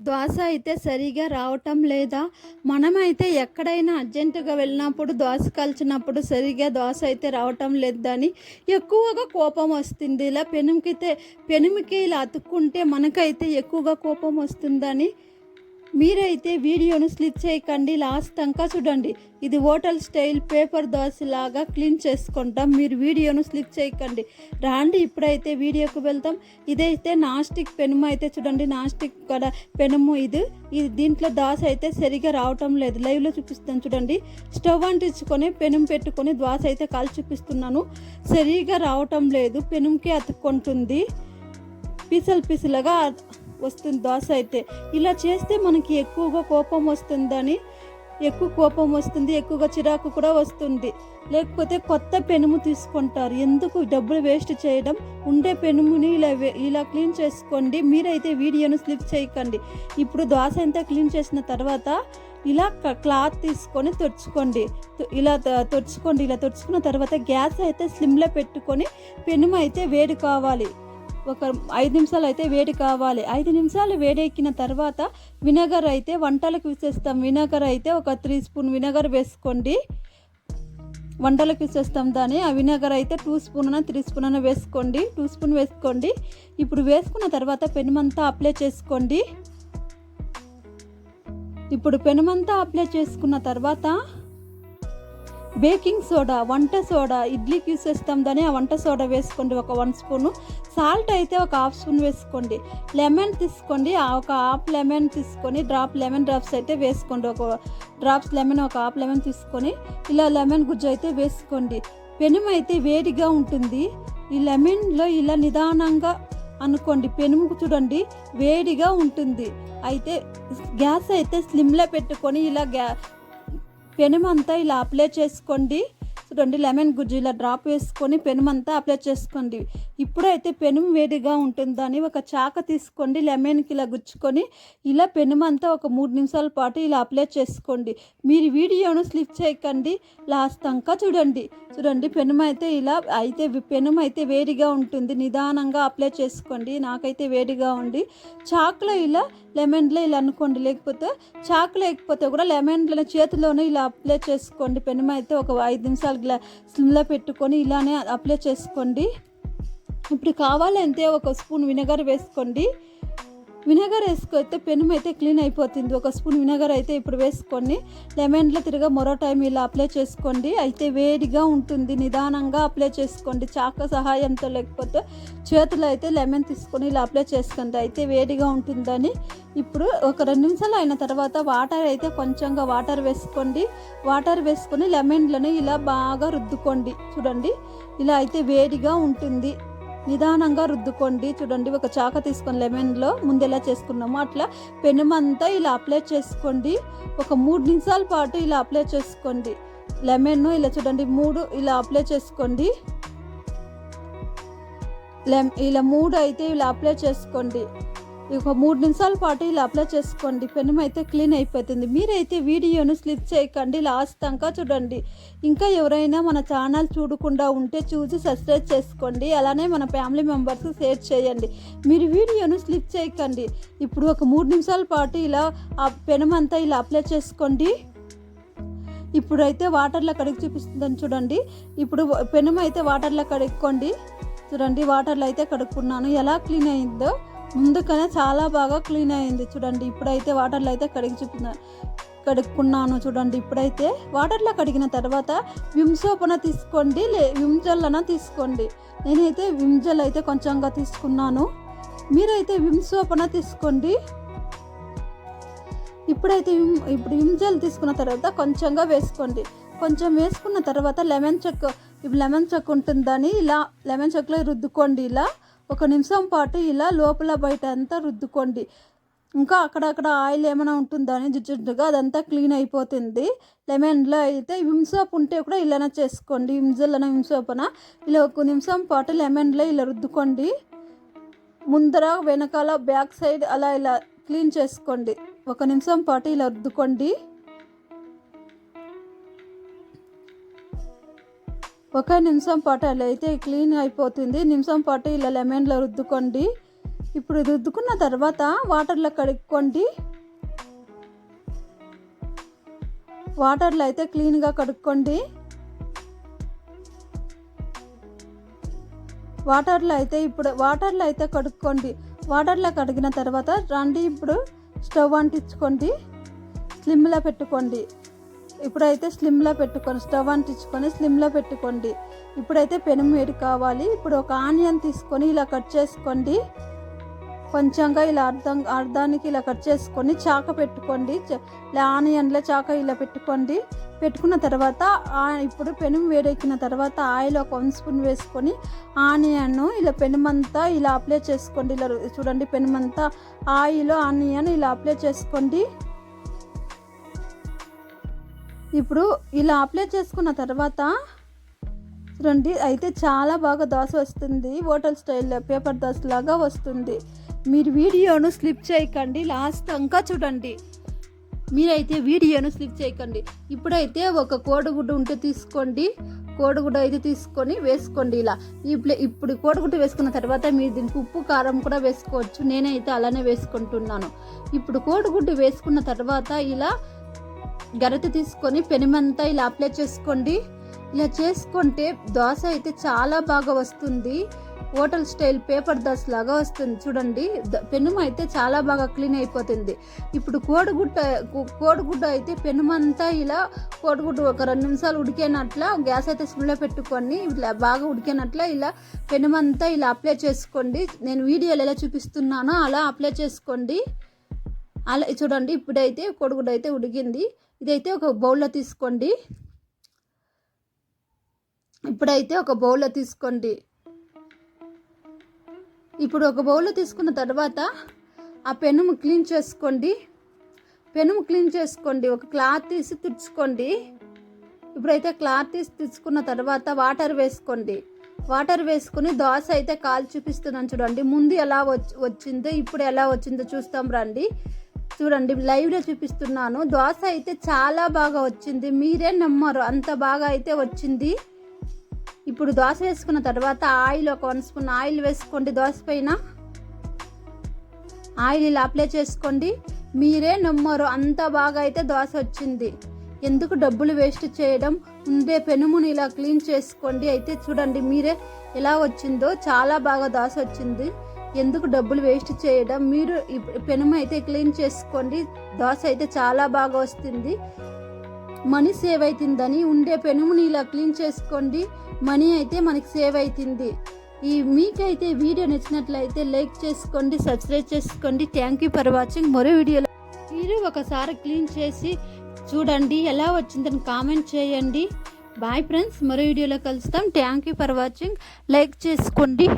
దోశ అయితే సరిగా రావటం లేదా? మనమైతే ఎక్కడైనా అర్జెంటుగా వెళ్ళినప్పుడు దోశ కలిచినప్పుడు సరిగా దోశ అయితే రావటం లేదని ఎక్కువగా కోపం వస్తుంది. ఇలా పెనుమికితే పెనుమికి ఇలా అతుక్కుంటే మనకైతే ఎక్కువగా కోపం వస్తుందని మీరైతే వీడియోను స్లిప్ చేయకండి లాస్ట్ దాకా చూడండి. ఇది హోటల్ స్టైల్ పేపర్ దోశ లాగా క్లీన్ చేసుకుంటాం మీరు వీడియోను స్లిప్ చేయకండి. రాండి ఇప్పుడైతే వీడియోకి వెళ్తాం ఇదైతే నాస్టిక్ పెనుము అయితే చూడండి నాస్టిక్ కూడా పెనుము ఇది. ఇది దీంట్లో దోశ అయితే సరిగా రావటం లేదు. లైవ్లో చూపిస్తాను చూడండి. స్టవ్ అంటించుకొని పెనుము పెట్టుకొని దోశ అయితే కాల్ చూపిస్తున్నాను. సరిగా రావటం లేదు పెనుంకి అతుక్కుంటుంది. పిసలు పిసలుగా వస్తుంది దోశ అయితే. ఇలా చేస్తే మనకి ఎక్కువగా కోపం వస్తుందని ఎక్కువ కోపం వస్తుంది ఎక్కువగా చిరాకు కూడా వస్తుంది. లేకపోతే కొత్త పెనుము తీసుకుంటారు. ఎందుకు డబ్బులు వేస్ట్ చేయడం? ఉండే పెనుముని ఇలా ఇలా క్లీన్ చేసుకోండి. మీరైతే వీడియోను స్లిప్ చేయకండి. ఇప్పుడు దోశ అంతా క్లీన్ చేసిన తర్వాత ఇలా క్లాత్ తీసుకొని తుడుచుకోండి. ఇలా త- తుడుచుకోండి. ఇలా తుడుచుకున్న తర్వాత గ్యాస్ అయితే స్లిమ్లో పెట్టుకొని పెనుము అయితే వేడి కావాలి. ఒక ఐదు నిమిషాలు అయితే వేడి కావాలి. ఐదు నిమిషాలు వేడెక్కిన తర్వాత వినగర్ అయితే వంటలకు విసేస్తాం వినగర్ అయితే ఒక త్రీ స్పూన్ వినగర్ వేసుకోండి. వంటలకు విసేస్తాం దాన్ని. ఆ వినగర్ అయితే టూ స్పూన్ అన్న త్రీ స్పూన్ అన్న వేసుకోండి. టూ స్పూన్ వేసుకోండి. ఇప్పుడు వేసుకున్న తర్వాత పెనుమంతా అప్లై చేసుకోండి. ఇప్పుడు పెనుమంతా అప్లై చేసుకున్న తర్వాత బేకింగ్ సోడా వంట సోడా ఇడ్లీకి యూస్ చేస్తాం దాన్ని. ఆ వంట సోడా వేసుకోండి ఒక వన్ స్పూను. సాల్ట్ అయితే ఒక హాఫ్ స్పూన్ వేసుకోండి. లెమన్ తీసుకోండి ఒక హాఫ్ లెమన్ తీసుకొని డ్రాప్ లెమన్ డ్రాప్స్ అయితే వేసుకోండి. ఒక డ్రాప్స్ లెమన్ ఒక హాఫ్ లెమన్ తీసుకొని ఇలా లెమన్ గుజ్జు అయితే వేసుకోండి. పెనుము అయితే వేడిగా ఉంటుంది. ఈ లెమన్లో ఇలా నిదానంగా అనుకోండి. పెనుము చూడండి వేడిగా ఉంటుంది. అయితే గ్యాస్ అయితే స్లిమ్లో పెట్టుకొని ఇలా గ్యా పెనుమంతా ఇలా అప్లై చేసుకోండి. రెండు లెమన్ గుజ్జు ఇలా డ్రాప్ వేసుకొని పెనుమంతా అప్లై చేసుకోండి. ఇప్పుడైతే పెనుము వేడిగా ఉంటుందని ఒక చాక తీసుకోండి లెమన్కి ఇలా గుచ్చుకొని ఇలా పెనుమంతా ఒక మూడు నిమిషాల పాటు ఇలా అప్లై చేసుకోండి. మీరు వీడియోను స్లిప్ చేయకండి లాస్ట్ అంకా చూడండి. చూడండి పెనుమ అయితే ఇలా అయితే పెనుమైతే అయితే వేడిగా ఉంటుంది. నిదానంగా అప్లై చేసుకోండి. నాకైతే వేడిగా ఉండి చాకులో ఇలా లెమన్లో ఇలా అనుకోండి. లేకపోతే చాకు లేకపోతే కూడా లెమన్ల చేతిలోనే ఇలా అప్లై చేసుకోండి. పెనుమ అయితే ఒక ఐదు నిమిషాలు ఇలా స్లిమ్లో పెట్టుకొని ఇలానే అప్లై చేసుకోండి. ఇప్పుడు కావాలంటే ఒక స్పూన్ వినగర్ వేసుకోండి. వినగర్ వేసుకొస్తే పెనం అయితే క్లీన్ అయిపోతుంది. ఒక స్పూన్ వినగర్ అయితే ఇప్పుడు వేసుకోండి లెమన్లో తిరగా మరో టైం ఇలా అప్లై చేసుకోండి. అయితే వేడిగా ఉంటుంది. నిదానంగా అప్లై చేసుకోండి. చాక సహాయంతో లేకపోతే చేతులు అయితే లెమన్ తీసుకొని ఇలా అప్లై చేసుకోండి. అయితే వేడిగా ఉంటుందని ఇప్పుడు ఒక రెండు నిమిషాలు అయిన తర్వాత వాటర్ అయితే కొంచెంగా వాటర్ వేసుకోండి. వాటర్ వేసుకొని లెమన్లను ఇలా బాగా రుద్దుకోండి. చూడండి. ఇలా అయితే వేడిగా ఉంటుంది. నిదానంగా రుద్దుకోండి. చూడండి ఒక చాక తీసుకొని లెమన్లో ముందు ఎలా చేసుకున్నామో. అట్లా పెనుమంతా ఇలా అప్లై చేసుకోండి. ఒక మూడు నిమిషాల పాటు ఇలా అప్లై చేసుకోండి. లెమన్ ఇలా చూడండి మూడు ఇలా అప్లై చేసుకోండి. లెమ్ ఇలా మూడు అయితే ఇలా అప్లై చేసుకోండి. ఒక మూడు నిమిషాల పాటు ఇలా అప్లై చేసుకోండి. పెనం అయితే క్లీన్ అయిపోతుంది. మీరైతే వీడియోను స్లిప్ చేయకండి. లాస్ట్ దాకా చూడండి. ఇంకా ఎవరైనా మన ఛానల్ చూడకుండా ఉంటే చూసి సబ్స్క్రైబ్ చేసుకోండి. అలానే మన ఫ్యామిలీ మెంబర్స్ షేర్ చేయండి. మీరు వీడియోను స్లిప్ చేయకండి. ఇప్పుడు ఒక మూడు నిమిషాల పాటు ఇలా ఆ పెనం అంతా ఇలా అప్లై చేసుకోండి. ఇప్పుడైతే వాటర్లో కడిగి చూపిస్తుందని చూడండి. ఇప్పుడు పెనం అయితే వాటర్లో కడుక్కోండి. చూడండి వాటర్లో అయితే కడుక్కున్నాను. ఎలా క్లీన్ అయిందో. ముందుకనే చాలా బాగా క్లీన్ అయింది. చూడండి ఇప్పుడైతే వాటర్లో అయితే కడిగి చూపిన కడుక్కున్నాను చూడండి. ఇప్పుడైతే వాటర్లో కడిగిన తర్వాత విమ్ సోపన తీసుకోండి లే విమ్ అన తీసుకోండి. నేనైతే విమ్జెల్ అయితే కొంచెంగా తీసుకున్నాను. మీరైతే విమ్ సోపన తీసుకోండి. ఇప్పుడైతే విమ్ ఇప్పుడు విమ్జెల్ తీసుకున్న తర్వాత కొంచెంగా వేసుకోండి. కొంచెం వేసుకున్న తర్వాత లెమన్ చెక్ ఇప్పుడు లెమన్ చెక్ ఉంటుందని ఇలా లెమన్ చెక్లో రుద్దుకోండి ఇలా. ఒక నిమిషం పాటు ఇలా లోపల బయట అంతా రుద్దుకోండి. ఇంకా అక్కడక్కడ ఆయిల్ ఏమైనా ఉంటుందని జుజ్జుగా అదంతా క్లీన్ అయిపోతుంది. లెమన్లో అయితే విమ్ సోప్ ఉంటే కూడా ఇలానే చేసుకోండి. విమ్జల్ అన విమ్ సోప్ ఇలా ఒక నిమిషం పాటు లెమన్లో ఇలా రుద్దుకోండి. ముందర వెనకాల బ్యాక్ సైడ్ అలా ఇలా క్లీన్ చేసుకోండి. ఒక నిమిషం పాటు ఇలా రుద్దుకోండి. ఒక నిమిషం పాటు అలా అయితే క్లీన్ అయిపోతుంది. నిమిషం పాటు ఇలా లెమన్లో రుద్దుకోండి. ఇప్పుడు రుద్దుకున్న తర్వాత వాటర్లో కడుక్కోండి. వాటర్లో అయితే క్లీన్గా కడుక్కోండి. వాటర్లో అయితే ఇప్పుడు వాటర్లో అయితే కడుక్కోండి. వాటర్లో కడిగిన తర్వాత రండి ఇప్పుడు స్టవ్ అంటించుకోండి. స్లిమ్లో పెట్టుకోండి. ఇప్పుడైతే స్లిమ్లో పెట్టుకొని స్టవ్ అంటించుకొని స్లిమ్లో పెట్టుకోండి. ఇప్పుడైతే పెనం వేడి కావాలి. ఇప్పుడు ఒక ఆనియన్ తీసుకొని ఇలా కట్ చేసుకోండి. కొంచెంగా ఇలా అర్థం అర్థానికి ఇలా కట్ చేసుకొని చాక పెట్టుకోండి. ఇలా ఆనియన్లో చాక ఇలా పెట్టుకోండి. పెట్టుకున్న తర్వాత ఇప్పుడు పెనం వేడెక్కిన తర్వాత ఆయిల్ ఒక వన్ స్పూన్ వేసుకొని ఆనియన్ ఇలా పెనుమంతా ఇలా అప్లై చేసుకోండి. ఇలా చూడండి పెనుమంతా ఆయిల్ ఆనియన్ ఇలా అప్లై చేసుకోండి. ఇప్పుడు ఇలా అప్లై చేసుకున్న తర్వాత చూడండి అయితే చాలా బాగా దోశ వస్తుంది. హోటల్ స్టైల్లో పేపర్ దోశ లాగా వస్తుంది. మీరు వీడియోను స్లిప్ చేయకండి. లాస్ట్ ఇంకా చూడండి. మీరైతే వీడియోను స్లిప్ చేయకండి. ఇప్పుడైతే ఒక కోడిగుడ్డు ఉంటే తీసుకోండి. కోడిగుడ్డు అయితే తీసుకొని వేసుకోండి ఇలా. ఈ ప్లే ఇప్పుడు కోడిగుడ్డు వేసుకున్న తర్వాత మీరు దీనికి ఉప్పు కారం కూడా వేసుకోవచ్చు. నేనైతే అలానే వేసుకుంటున్నాను. ఇప్పుడు కోడిగుడ్డు వేసుకున్న తర్వాత ఇలా గరిట తీసుకొని పెనుమంతా ఇలా అప్లై చేసుకోండి. ఇలా చేసుకుంటే దోశ అయితే చాలా బాగా వస్తుంది. హోటల్ స్టైల్ పేపర్ దోశ లాగా వస్తుంది. చూడండి పెనుమ అయితే చాలా బాగా క్లీన్ అయిపోతుంది. ఇప్పుడు కోడిగుడ్డ కోడిగుడ్డ అయితే పెనుమంతా ఇలా కోడిగుడ్డు ఒక రెండు నిమిషాలు ఉడికేనట్ల గ్యాస్ అయితే స్లో పెట్టుకొని ఇలా బాగా ఉడికేనట్ల ఇలా పెనుమంతా ఇలా అప్లై చేసుకోండి. నేను వీడియోలో ఎలా చూపిస్తున్నానో అలా అప్లై చేసుకోండి. అలా చూడండి ఇప్పుడైతే కోడిగుడ్డ అయితే ఉడికింది. ఇదైతే ఒక బౌల్లో తీసుకోండి. ఇప్పుడైతే ఒక బౌల్లో తీసుకోండి. ఇప్పుడు ఒక బౌల్లో తీసుకున్న తర్వాత ఆ పెనుము క్లీన్ చేసుకోండి. పెనుము క్లీన్ చేసుకోండి. ఒక క్లాత్ తీసి తుడుచుకోండి. ఇప్పుడైతే క్లాత్ తీసి తుడుచుకున్న తర్వాత వాటర్ వేసుకోండి. వాటర్ వేసుకుని దోశ అయితే కాలు చూపిస్తున్నాను చూడండి. ముందు ఎలా వచ్చి వచ్చిందో ఇప్పుడు ఎలా వచ్చిందో చూస్తాం రండి. చూడండి లైవ్లో చూపిస్తున్నాను. దోశ అయితే చాలా బాగా వచ్చింది. మీరే నమ్మరు అంత బాగా అయితే వచ్చింది. ఇప్పుడు దోశ వేసుకున్న తర్వాత ఆయిల్ ఒక వన్ స్పూన్ ఆయిల్ వేసుకోండి దోశ పైన. ఆయిల్ ఇలా అప్లై చేసుకోండి. మీరే నమ్మరు అంత బాగా అయితే దోశ వచ్చింది. ఎందుకు డబ్బులు వేస్ట్ చేయడం? ఉండే పెనుముని ఇలా క్లీన్ చేసుకోండి. అయితే చూడండి మీరే ఎలా వచ్చిందో. చాలా బాగా దోశ వచ్చింది. ఎందుకు డబ్బులు వేస్ట్ చేయడం? మీరు పెనం అయితే క్లీన్ చేసుకోండి. దోశ అయితే చాలా బాగా వస్తుంది. మనీ సేవ్ అవుతుందని ఉండే పెనుముని ఇలా క్లీన్ చేసుకోండి. మనీ అయితే మనకి సేవ్ అవుతుంది ఈ మీకైతే వీడియో నచ్చినట్లయితే లైక్ చేసుకోండి సబ్స్క్రైబ్ చేసుకోండి. థ్యాంక్ యూ ఫర్ వాచింగ్ మరో వీడియోలో మీరు ఒకసారి క్లీన్ చేసి చూడండి. ఎలా వచ్చిందని కామెంట్ చేయండి. బాయ్ ఫ్రెండ్స్ మరో వీడియోలో కలుస్తాం. Thank you for watching like చేసుకోండి.